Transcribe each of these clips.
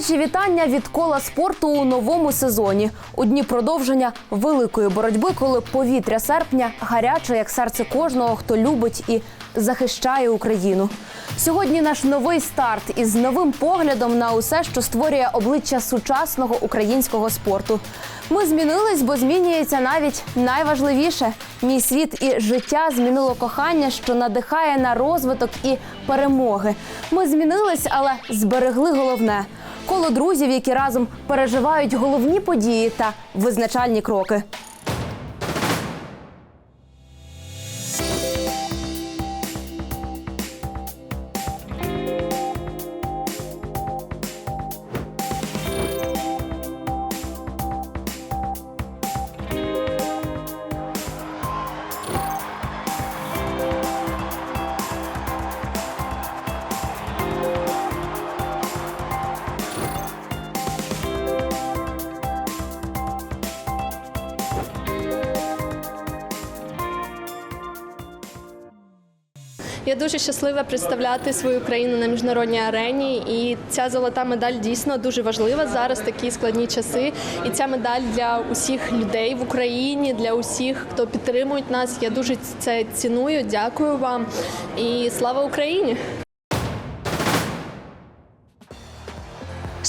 Перші вітання від кола спорту у новому сезоні. У дні продовження великої боротьби, коли повітря серпня гаряче, як серце кожного, хто любить і захищає Україну. Сьогодні наш новий старт із новим поглядом на усе, що створює обличчя сучасного українського спорту. Ми змінились, бо змінюється навіть найважливіше. Мій світ і життя змінило кохання, що надихає на розвиток і перемоги. Ми змінились, але зберегли головне коло друзів, які разом переживають головні події та визначальні кроки. Я дуже щаслива представляти свою країну на міжнародній арені, і ця золота медаль дійсно дуже важлива зараз. Такі складні часи. І ця медаль для усіх людей в Україні, для усіх, хто підтримує нас. Я дуже це ціную. Дякую вам і слава Україні!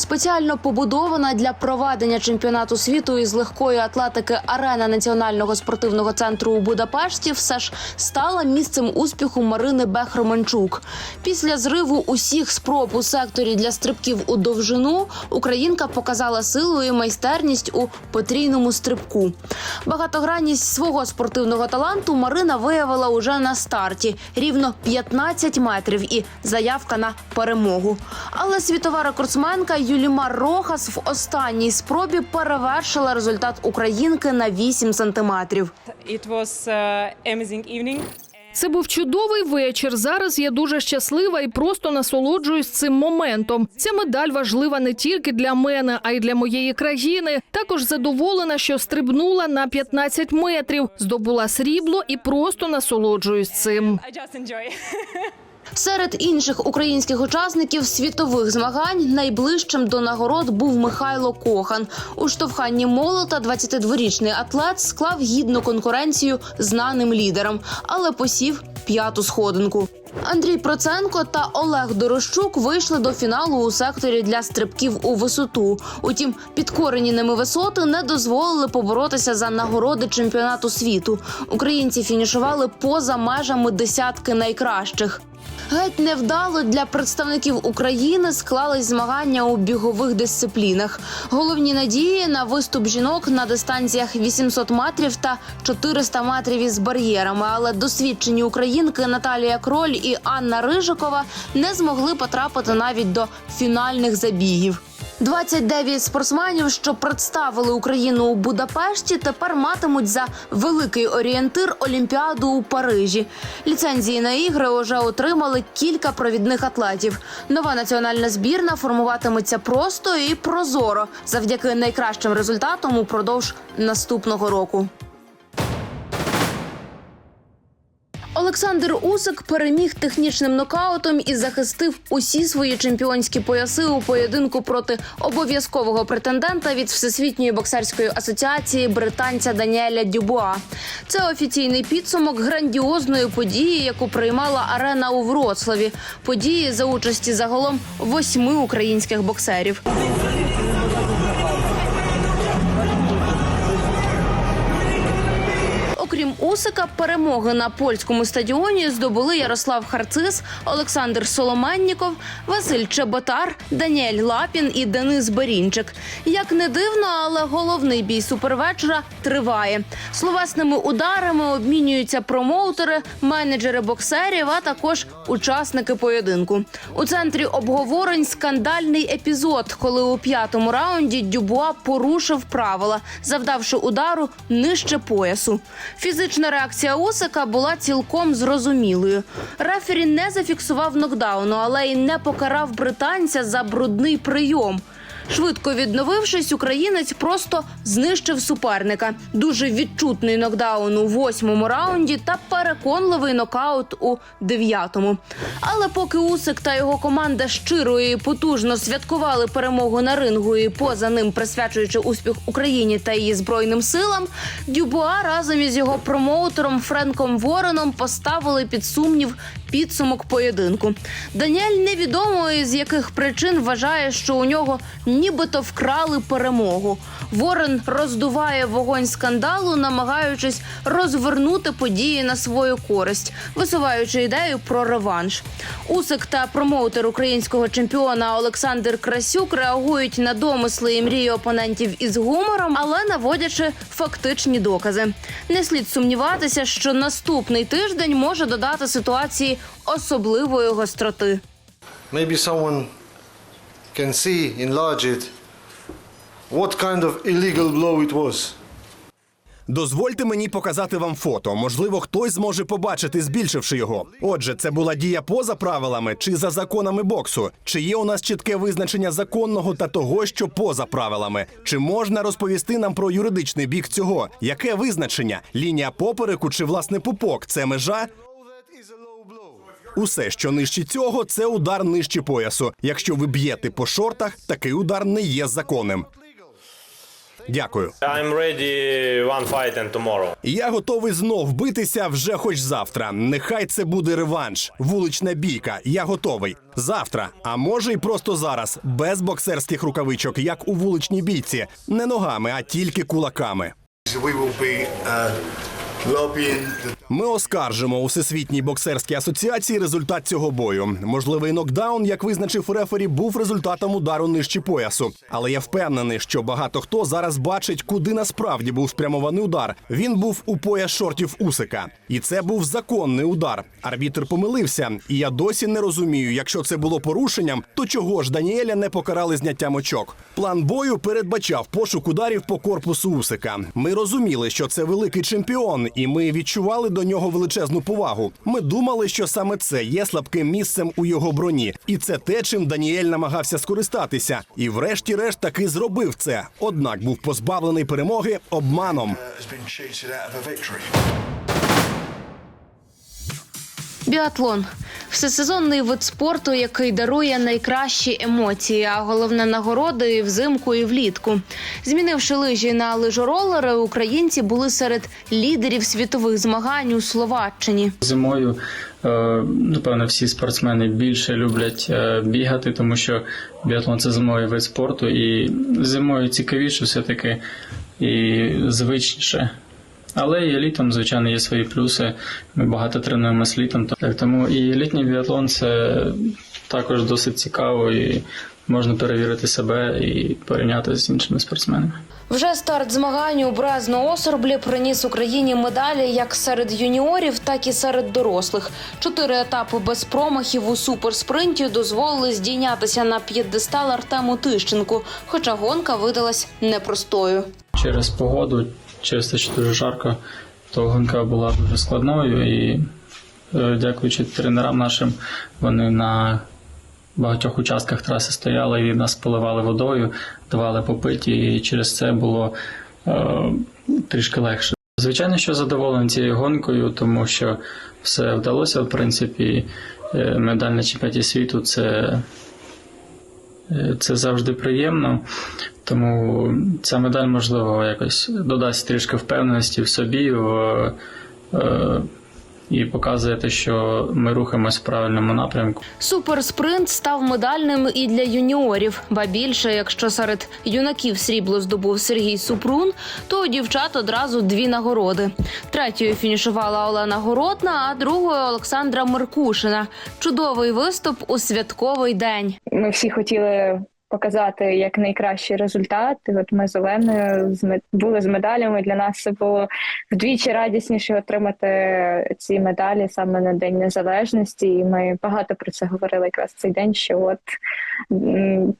Спеціально побудована для проведення чемпіонату світу із легкої атлетики арена національного спортивного центру у Будапешті все ж стала місцем успіху Марини Бех-Романчук. Після зриву усіх спроб у секторі для стрибків у довжину Українка показала силу і майстерність у потрійному стрибку. Багатогранність свого спортивного таланту Марина виявила уже на старті рівно 15 метрів і заявка на перемогу. Але світова рекордсменка Юлімар Рохас в останній спробі перевершила результат українки на 8 сантиметрів. It was amazing evening. Це був чудовий вечір. Зараз я дуже щаслива і просто насолоджуюсь цим моментом. Ця медаль важлива не тільки для мене, а й для моєї країни. Також задоволена, що стрибнула на 15 метрів, здобула срібло і просто насолоджуюсь цим. Серед інших українських учасників світових змагань найближчим до нагород був Михайло Кохан. У штовханні молота 22-річний атлет склав гідну конкуренцію знаним лідерам, але посів п'яту сходинку. Андрій Проценко та Олег Дорощук вийшли до фіналу у секторі для стрибків у висоту. Утім, підкорені ними висоти не дозволили поборотися за нагороди чемпіонату світу. Українці фінішували поза межами десятки найкращих. Геть невдало для представників України склались змагання у бігових дисциплінах. Головні надії на виступ жінок на дистанціях 800 метрів та 400 метрів із бар'єрами. Але досвідчені українки Наталія Кроль і Анна Рижикова не змогли потрапити навіть до фінальних забігів. 29 спортсменів, що представили Україну у Будапешті, тепер матимуть за великий орієнтир Олімпіаду у Парижі. Ліцензії на ігри вже отримали кілька провідних атлетів. Нова національна збірна формуватиметься просто і прозоро завдяки найкращим результатам упродовж наступного року. Олександр Усик переміг технічним нокаутом і захистив усі свої чемпіонські пояси у поєдинку проти обов'язкового претендента від Всесвітньої боксерської асоціації британця Даніеля Дюбуа. Це офіційний підсумок грандіозної події, яку приймала арена у Вроцлаві. Події за участі загалом восьми українських боксерів. Усика, перемоги на польському стадіоні здобули Ярослав Харцис, Олександр Соломенніков, Василь Чеботар, Даніель Лапін і Денис Берінчик. Як не дивно, але головний бій супервечора триває. Словесними ударами обмінюються промоутери, менеджери боксерів, а також учасники поєдинку. У центрі обговорень скандальний епізод, коли у п'ятому раунді Дюбуа порушив правила, завдавши удару нижче поясу. Фізична реакція Усика була цілком зрозумілою. Рефері не зафіксував нокдауну, але й не покарав британця за брудний прийом. Швидко відновившись, українець просто знищив суперника. Дуже відчутний нокдаун у восьмому раунді та переконливий нокаут у дев'ятому. Але поки Усик та його команда щиро і потужно святкували перемогу на рингу і поза ним присвячуючи успіх Україні та її збройним силам, Дюбуа разом із його промоутером Френком Вореном поставили під сумнів підсумок поєдинку. Даніель невідомо з яких причин вважає, що у нього нібито вкрали перемогу. Ворон роздуває вогонь скандалу, намагаючись розвернути події на свою користь, висуваючи ідею про реванш. Усик та промоутер українського чемпіона Олександр Красюк реагують на домисли і мрії опонентів із гумором, але наводячи фактичні докази. Не слід сумніватися, що наступний тиждень може додати ситуації особливої гостроти. maybe someone can see, enlarge it, what kind of illegal blow it was. Дозвольте мені показати вам фото. Можливо, хтось зможе побачити, збільшивши його. Отже, це була дія поза правилами чи за законами боксу? Чи є у нас чітке визначення законного та того, що поза правилами? Чи можна розповісти нам про юридичний бік цього? Яке визначення? Лінія попереку чи власне пупок? Це межа? Усе, що нижче цього, це удар нижче поясу. Якщо ви б'єте по шортах, такий удар не є законним. Дякую. I'm ready one fight and tomorrow. Я готовий знов битися вже хоч завтра. Нехай це буде реванш, вулична бійка. Я готовий завтра. А може й просто зараз, без боксерських рукавичок, як у вуличній бійці, не ногами, а тільки кулаками. We will be uh, lobbying the Ми оскаржимо у всесвітній боксерській асоціації результат цього бою. Можливий нокдаун, як визначив рефері, був результатом удару нижче поясу. Але я впевнений, що багато хто зараз бачить, куди насправді був спрямований удар. Він був у пояс шортів Усика, і це був законний удар. Арбітр помилився, і я досі не розумію, якщо це було порушенням, то чого ж Даніеля не покарали зняттям очок? План бою передбачав пошук ударів по корпусу Усика. Ми розуміли, що це великий чемпіон, і ми відчували до нього величезну повагу. Ми думали, що саме це є слабким місцем у його броні, і це те, чим Даніель намагався скористатися. І врешті-решт таки зробив це. Однак був позбавлений перемоги обманом. Біатлон всесезонний вид спорту, який дарує найкращі емоції, а головне нагороди і взимку і влітку. Змінивши лижі на лижоролери, українці були серед лідерів світових змагань у Словаччині. Зимою, е, напевно, всі спортсмени більше люблять е, бігати, тому що біатлон це зимовий вид спорту, і зимою цікавіше все-таки і звичніше. Але і літом, звичайно, є свої плюси. Ми багато тренуємося літом. Тому і літній біатлон це також досить цікаво і можна перевірити себе і порівняти з іншими спортсменами. Вже старт змагань у Бразно-Осорблі приніс Україні медалі як серед юніорів, так і серед дорослих. Чотири етапи без промахів у суперспринті дозволили здійнятися на п'єдестал Артему Тищенку, хоча гонка видалась непростою. через погоду, через те, що дуже жарко, то гонка була дуже складною і е, дякуючи тренерам нашим, вони на багатьох участках траси стояли і нас поливали водою, давали попиті, і через це було е, трішки легше. Звичайно, що задоволений цією гонкою, тому що все вдалося, в принципі, Е, медаль на чемпіонаті світу це Це завжди приємно, тому ця медаль, можливо, якось додасть трішки впевненості в собі в, е, і показує те, що ми рухаємось в правильному напрямку. Суперспринт став медальним і для юніорів. Ба більше, якщо серед юнаків срібло здобув Сергій Супрун, то у дівчат одразу дві нагороди. Третьою фінішувала Олена Городна, а другою Олександра Меркушина. Чудовий виступ у святковий день. ми всі хотіли показати як найкращий результат. От ми з Оленою були з медалями. Для нас це було вдвічі радісніше отримати ці медалі саме на День Незалежності. І ми багато про це говорили якраз цей день. Що от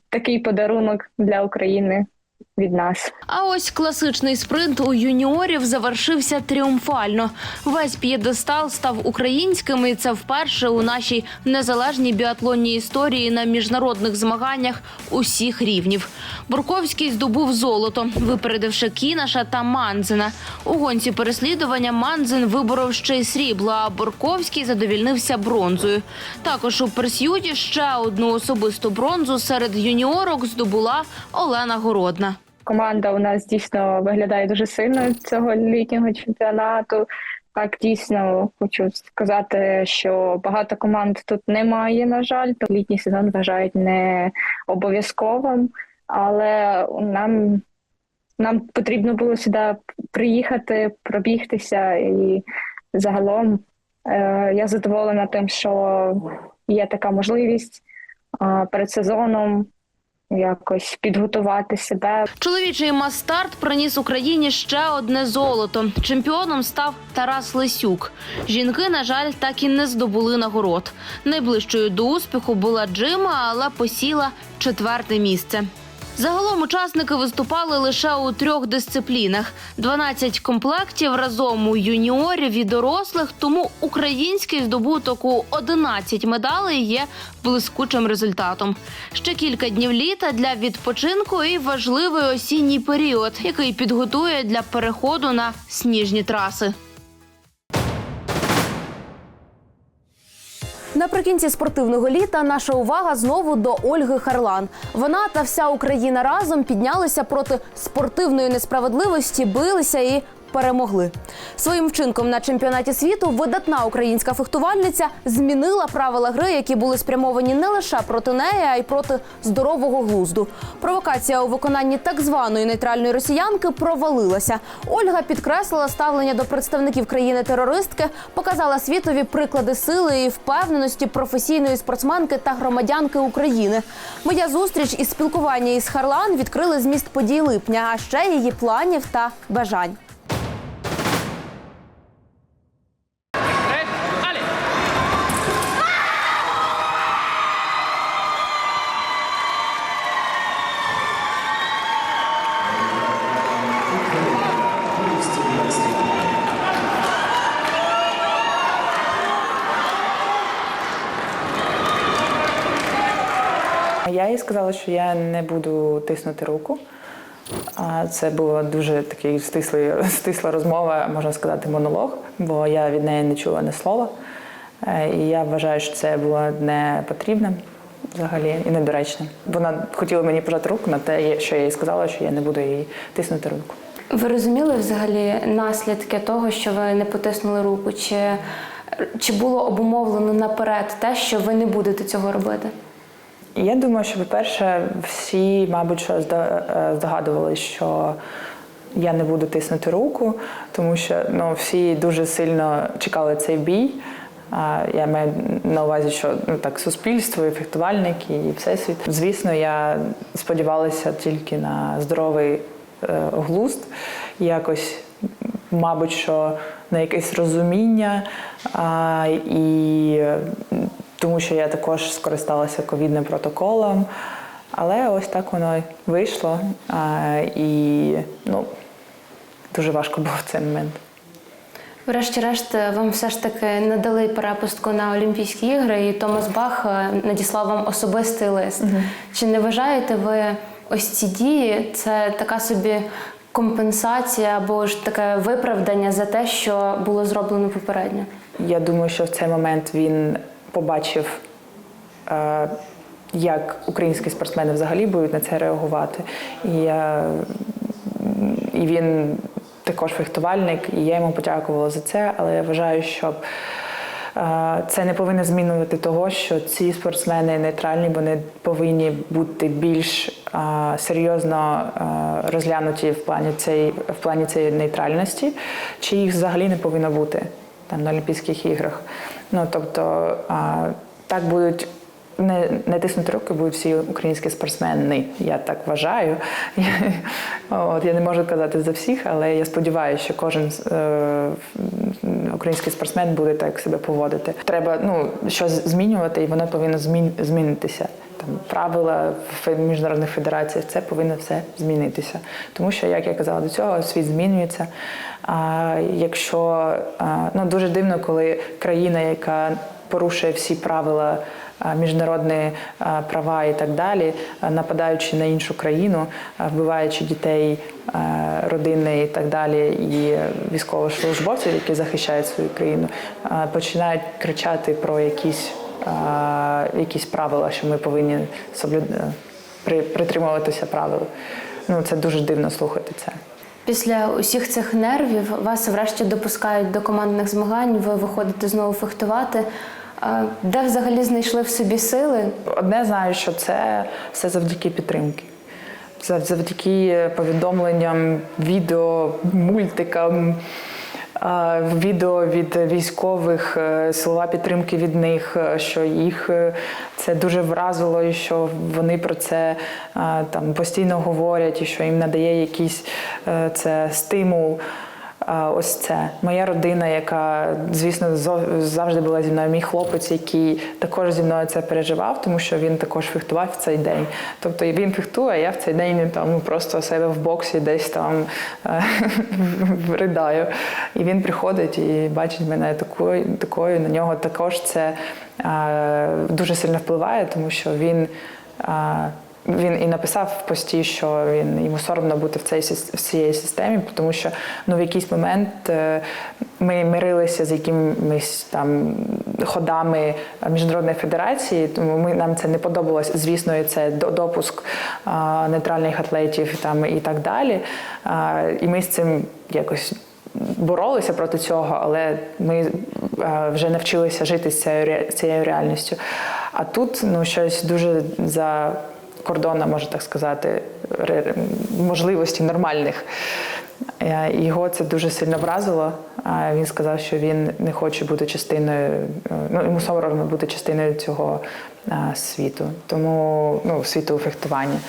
такий подарунок для України від нас. А ось класичний спринт у юніорів завершився тріумфально. Весь п'єдестал став українським, і це вперше у нашій незалежній біатлонній історії на міжнародних змаганнях усіх рівнів. Бурковський здобув золото, випередивши Кінаша та Манзена. У гонці переслідування Манзен виборов ще й срібло, а Бурковський задовільнився бронзою. Також у персюді ще одну особисту бронзу серед юніорок здобула Олена Городна. Команда у нас дійсно виглядає дуже сильно цього літнього чемпіонату. Так, дійсно хочу сказати, що багато команд тут немає, на жаль. То літній сезон вважають не обов'язковим, але нам, нам потрібно було сюди приїхати, пробігтися, і загалом е, я задоволена тим, що є така можливість е, перед сезоном якось підготувати себе, Чоловічий мастарт приніс Україні ще одне золото. Чемпіоном став Тарас Лисюк. Жінки, на жаль, так і не здобули нагород. Найближчою до успіху була Джима, але посіла четверте місце. Загалом учасники виступали лише у трьох дисциплінах: 12 комплектів разом у юніорів і дорослих. Тому український здобуток у 11 медалей є блискучим результатом. Ще кілька днів літа для відпочинку і важливий осінній період, який підготує для переходу на сніжні траси. Наприкінці спортивного літа наша увага знову до Ольги Харлан. Вона та вся Україна разом піднялися проти спортивної несправедливості, билися і перемогли. Своїм вчинком на чемпіонаті світу видатна українська фехтувальниця змінила правила гри, які були спрямовані не лише проти неї, а й проти здорового глузду. Провокація у виконанні так званої нейтральної росіянки провалилася. Ольга підкреслила ставлення до представників країни-терористки, показала світові приклади сили і впевненості професійної спортсменки та громадянки України. Моя зустріч і спілкування із Харлан відкрили зміст подій липня, а ще її планів та бажань. Я їй сказала, що я не буду тиснути руку. А Це була дуже такий стислий, стисла розмова, можна сказати, монолог, бо я від неї не чула ні слова. Е, І я вважаю, що це було не потрібним взагалі і недоречним. Вона хотіла мені пожати руку на те, що я їй сказала, що я не буду їй тиснути руку. Ви розуміли взагалі наслідки того, що ви не потиснули руку? Чи, чи було обумовлено наперед те, що ви не будете цього робити? Я думаю, що, по-перше, всі, мабуть, що е, здогадувалися, що я не буду тиснути руку, тому що ну, всі дуже сильно чекали цей бій. Я маю на увазі, що ну так суспільство, і фехтувальники, і всесвіт. Звісно, я сподівалася тільки на здоровий е, глузд, якось, мабуть, що на якесь розуміння а, і тому що я також скористалася ковідним протоколом. Але ось так воно вийшло. А, і ну, дуже важко було в цей момент. Врешті-решт, вам все ж таки надали перепустку на Олімпійські ігри, і Томас Бах е, надіслав вам особистий лист. Чи не вважаєте ви ось ці дії? Це така собі компенсація або ж таке виправдання за те, що було зроблено попередньо? Я думаю, що в цей момент він побачив, е, як українські спортсмени взагалі будуть на це реагувати. І, я, і він також фехтувальник, і я йому подякувала за це, але я вважаю, що е, це не повинно змінювати того, що ці спортсмени нейтральні, вони повинні бути більш е, серйозно е, розглянуті в плані цієї в плані цієї нейтральності, чи їх взагалі не повинно бути там на Олімпійських іграх. Ну тобто а, так будуть не, не тиснути руки, будуть всі українські спортсмени. Я так вважаю. От, я не можу казати за всіх, але я сподіваюся, що кожен е, український спортсмен буде так себе поводити. Треба ну, щось змінювати, і воно повинно змін, змінитися. Там правила в міжнародних федераціях, це повинно все змінитися. Тому що, як я казала до цього, світ змінюється. А якщо ну дуже дивно, коли країна, яка порушує всі правила міжнародні права і так далі, нападаючи на іншу країну, вбиваючи дітей, родини і так далі, і військовослужбовців, які захищають свою країну, починають кричати про якісь, якісь правила, що ми повинні соблюд... при- притримуватися правил. Ну це дуже дивно слухати це. Після усіх цих нервів вас врешті допускають до командних змагань, ви виходите знову фехтувати. Де взагалі знайшли в собі сили? Одне знаю, що це все завдяки підтримки. Завдяки повідомленням, відео, мультикам, відео від військових, е, слова підтримки від них, е, що їх е, це дуже вразило, і що вони про це там постійно говорять, і що їм надає якийсь це стимул. Ось це моя родина, яка, звісно, завжди була зі мною. Мій хлопець, який також зі мною це переживав, тому що він також фехтував в цей день. Тобто він фехтує, а я в цей день там просто себе в боксі десь там е, ридаю. І він приходить і бачить мене такою, такою. На нього також це е, дуже сильно впливає, тому що він. Е, він і написав в пості, що він йому соромно бути в цій в цій системі, тому що ну в якийсь момент е, ми мирилися з якимись там ходами міжнародної федерації, тому ми нам це не подобалось. Звісно, і це допуск а, нейтральних атлетів там і так далі. А, і ми з цим якось. Боролися проти цього, але ми е, вже навчилися жити з цією цією реальністю. А тут ну щось дуже за кордоном, можна так сказати, можливості нормальних. Е, Його це дуже сильно вразило. Він сказав, що він не хоче бути частиною, е, ну йому соромно бути частиною цього е, світу, тому ну світу фехтування.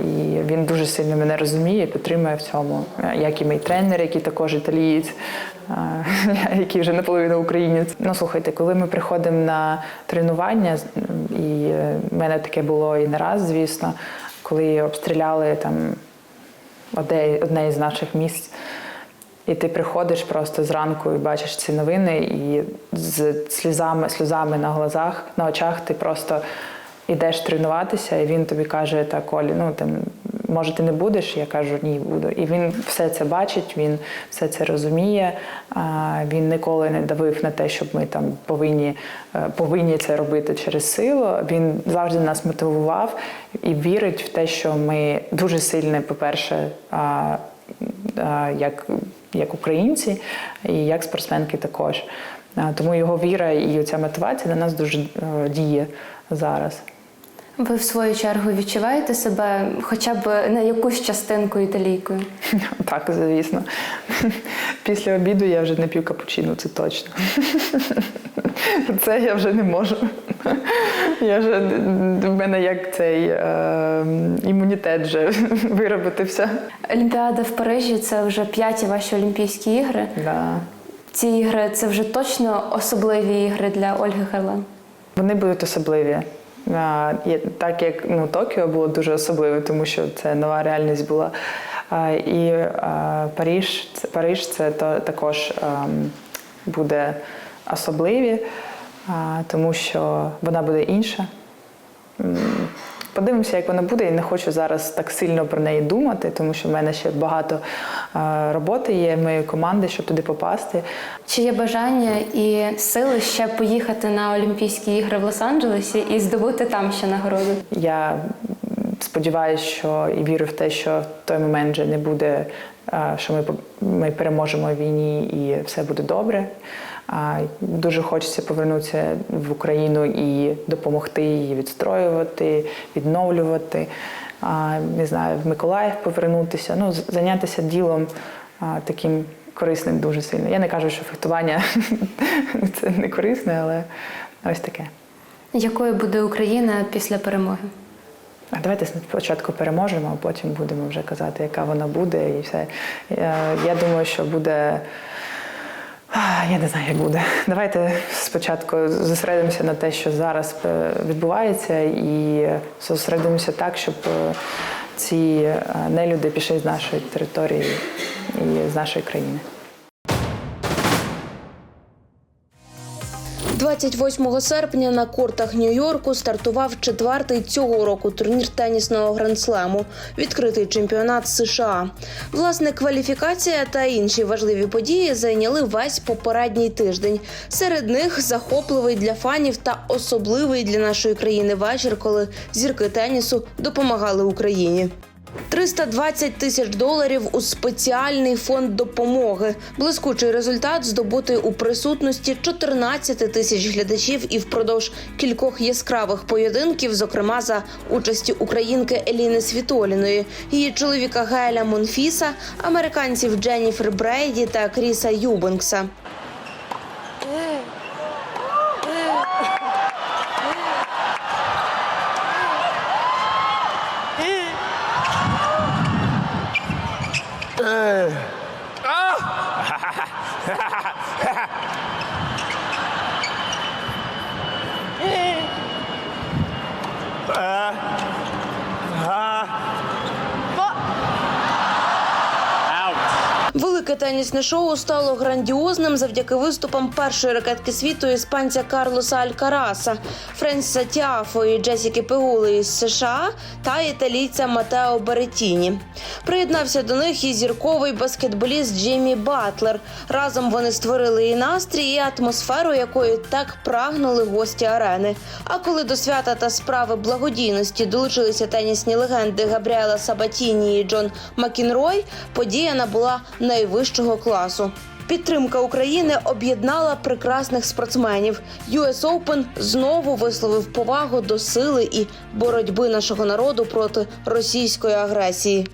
І він дуже сильно мене розуміє, підтримує в цьому, Е, як і мій тренер, який також італієць, який вже наполовину українець. Ну слухайте, коли ми приходимо на тренування, і е, в мене таке було і не раз, звісно, коли обстріляли там одне, одне із наших місць. І ти приходиш просто зранку і бачиш ці новини, і з сльозами, сльозами на глазах, на очах ти просто йдеш тренуватися, і він тобі каже: так, Олі, ну там може ти не будеш? Я кажу, ні, буду. І він все це бачить, він все це розуміє. Він ніколи не давив на те, щоб ми там повинні, е, повинні це робити через силу. Він завжди нас мотивував і вірить в те, що ми дуже сильні, по-перше, як, як українці, і як спортсменки також. Тому його віра і ця мотивація на нас дуже е, діє зараз. Ви в свою чергу відчуваєте себе хоча б на якусь частинку італійкою? Так, звісно. Після обіду я вже не п'ю капучино, це точно. Це я вже не можу. Я вже в мене як цей е, імунітет вже виробитився. Олімпіада в Парижі це вже п'яті ваші Олімпійські ігри. Да. Ці ігри це вже точно особливі ігри для Ольги Харлан. Вони будуть особливі. Так як ну, Токіо було дуже особливе, тому що це нова реальність була. І Париж, Париж це також ем, буде особливі, тому що вона буде інша. Подивимося, як вона буде, і не хочу зараз так сильно про неї думати, тому що в мене ще багато е, роботи є, моєї команди, щоб туди попасти. Чи є бажання і сили ще поїхати на Олімпійські ігри в Лос-Анджелесі і здобути там ще нагороду? Я сподіваюся, що і вірю в те, що в той момент вже не буде, е, що ми, ми переможемо в війні і все буде добре. Дуже хочеться повернутися в Україну і допомогти її відстроювати, відновлювати. Не знаю, в Миколаїв повернутися, ну, зайнятися ділом таким корисним дуже сильно. Я не кажу, що фехтування це не корисне, але ось таке. Якою буде Україна після перемоги? А давайте спочатку переможемо, а потім будемо вже казати, яка вона буде, і все. Я, думаю, що буде Я не знаю, як буде. Давайте спочатку зосередимося на те, що зараз е, відбувається, і зосередимося так, щоб е, ці е, нелюди пішли з нашої території і з нашої країни. 28 серпня на кортах Нью-Йорку стартував четвертий цього року турнір тенісного грандслему відкритий чемпіонат США. Власне, кваліфікація та інші важливі події зайняли весь попередній тиждень. Серед них захопливий для фанів та особливий для нашої країни вечір, коли зірки тенісу допомагали Україні. 320 тисяч доларів у спеціальний фонд допомоги. Блискучий результат здобутий у присутності 14 тисяч глядачів і впродовж кількох яскравих поєдинків, зокрема за участі українки Еліни Світоліної, її чоловіка Геля Монфіса, американців Дженніфер Брейді та Кріса Юбенкса. Велике шоу стало грандіозним завдяки виступам першої ракетки світу іспанця Карлоса Алькараса, Френсіса Тіафо і Джесіки Пегули із США та італійця Матео Беретіні. Приєднався до них і зірковий баскетболіст Джиммі Батлер. Разом вони створили і настрій, і атмосферу, якої так прагнули гості арени. А коли до свята та справи благодійності долучилися тенісні легенди Габріела Сабатіні і Джон Макінрой, подія набула найвищого класу. Підтримка України об'єднала прекрасних спортсменів. US Open знову висловив повагу до сили і боротьби нашого народу проти російської агресії.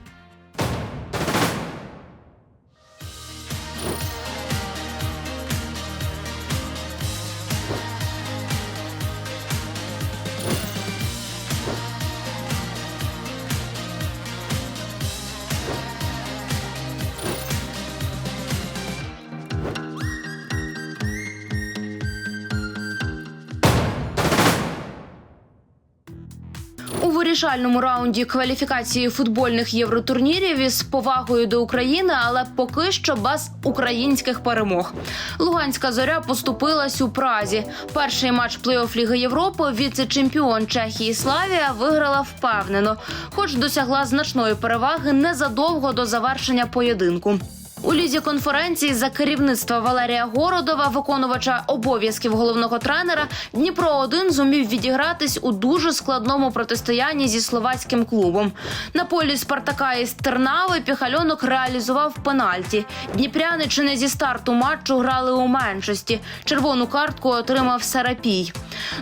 Вирішальному раунді кваліфікації футбольних євротурнірів із повагою до України, але поки що без українських перемог. Луганська зоря поступилась у Празі. Перший матч плей-офф Ліги Європи віце-чемпіон Чехії Славія виграла впевнено, хоч досягла значної переваги незадовго до завершення поєдинку. У лізі конференції за керівництва Валерія Городова, виконувача обов'язків головного тренера, Дніпро 1 зумів відігратись у дуже складному протистоянні зі словацьким клубом. На полі Спартака із Тернави Піхальонок реалізував пенальті. Дніпряни чи не зі старту матчу грали у меншості. Червону картку отримав Сарапій.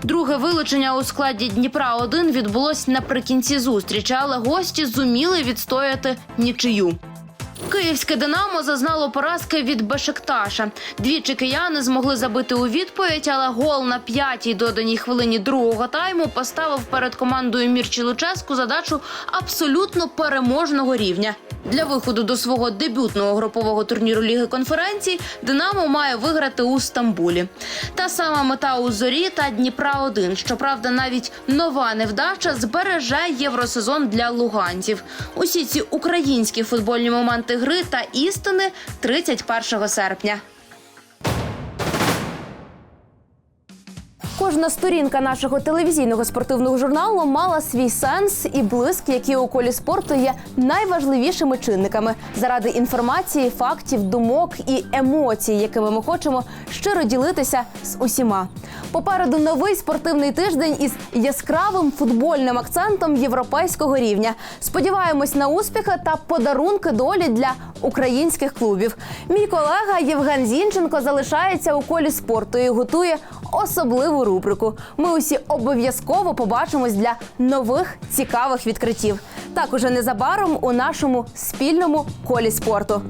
Друге вилучення у складі Дніпра 1 відбулось наприкінці зустрічі, але гості зуміли відстояти нічию. Київське Динамо зазнало поразки від Бешикташа. Двічі кияни змогли забити у відповідь, але гол на п'ятій доданій хвилині другого тайму поставив перед командою Мірчі Луческу задачу абсолютно переможного рівня. Для виходу до свого дебютного групового турніру Ліги конференцій Динамо має виграти у Стамбулі. Та сама мета у зорі та Дніпра 1 Щоправда, навіть нова невдача збереже євросезон для луганців. Усі ці українські футбольні моменти гри та істини 31 серпня. Кожна сторінка нашого телевізійного спортивного журналу мала свій сенс і блиск, які у колі спорту є найважливішими чинниками заради інформації, фактів, думок і емоцій, якими ми хочемо щиро ділитися з усіма. Попереду новий спортивний тиждень із яскравим футбольним акцентом європейського рівня. Сподіваємось на успіхи та подарунки долі для українських клубів. Мій колега Євген Зінченко залишається у колі спорту і готує особливу рубрику. Ми усі обов'язково побачимось для нових цікавих відкриттів. Так уже незабаром у нашому спільному колі спорту.